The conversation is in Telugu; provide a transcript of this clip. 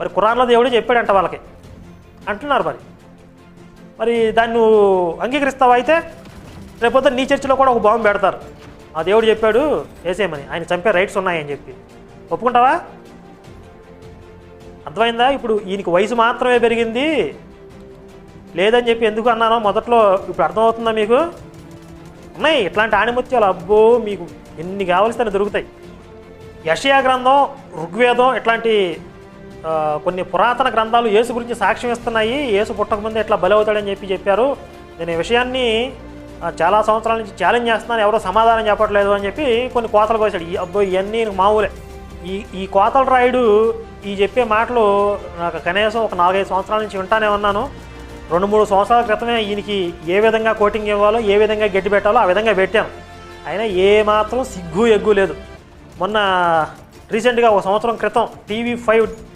మరి కురాన్లో దేవుడే చెప్పాడంట వాళ్ళకి. అంటున్నారు మరి. మరి దాన్ని నువ్వు అంగీకరిస్తావా అయితే? రేపొద్దు నీ చర్చిలో కూడా ఒక బాంబు పెడతారు. ఆ దేవుడు చెప్పాడు వేసేయమని ఆయన చంపే రైట్స్ ఉన్నాయని చెప్పి. ఒప్పుకుంటావా? అర్థమైందా? ఇప్పుడు ఈయనకి వయసు మాత్రమే పెరిగింది. లేదని చెప్పి ఎందుకు అన్నానో మొదట్లో ఇప్పుడు అర్థమవుతుందా మీకు? ఉన్నాయి. ఇట్లాంటి ఆణిముత్యాలు అబ్బో మీకు ఎన్ని కావలసిన దొరుకుతాయి. యషయా గ్రంథం ఋగ్వేదం ఇట్లాంటి కొన్ని పురాతన గ్రంథాలు యేసు గురించి సాక్ష్యం ఇస్తున్నాయి. యేసు పుట్టకముందే ఎట్లా బలవుతాడని చెప్పి చెప్పారు. నేను ఈ విషయాన్ని చాలా సంవత్సరాల నుంచి ఛాలెంజ్ చేస్తున్నాను. ఎవరో సమాధానం చెప్పట్లేదు అని చెప్పి కొన్ని కోతలు కోసాడు ఈ అబ్బో ఇవన్నీ మామూలే ఈ ఈ కోతల రాయుడు ఈ చెప్పే మాటలు నాకు కనీసం ఒక నాలుగైదు సంవత్సరాల నుంచి వింటానే ఉన్నాను. రెండు మూడు సంవత్సరాల క్రితమే ఈయనకి ఏ విధంగా కోటింగ్ ఇవ్వాలో ఏ విధంగా గట్టి పెట్టాలో ఆ విధంగా పెట్టాను. అయినా ఏ మాత్రం సిగ్గు ఎగ్గు లేదు. మొన్న రీసెంట్గా ఒక సంవత్సరం క్రితం టీవీ ఫైవ్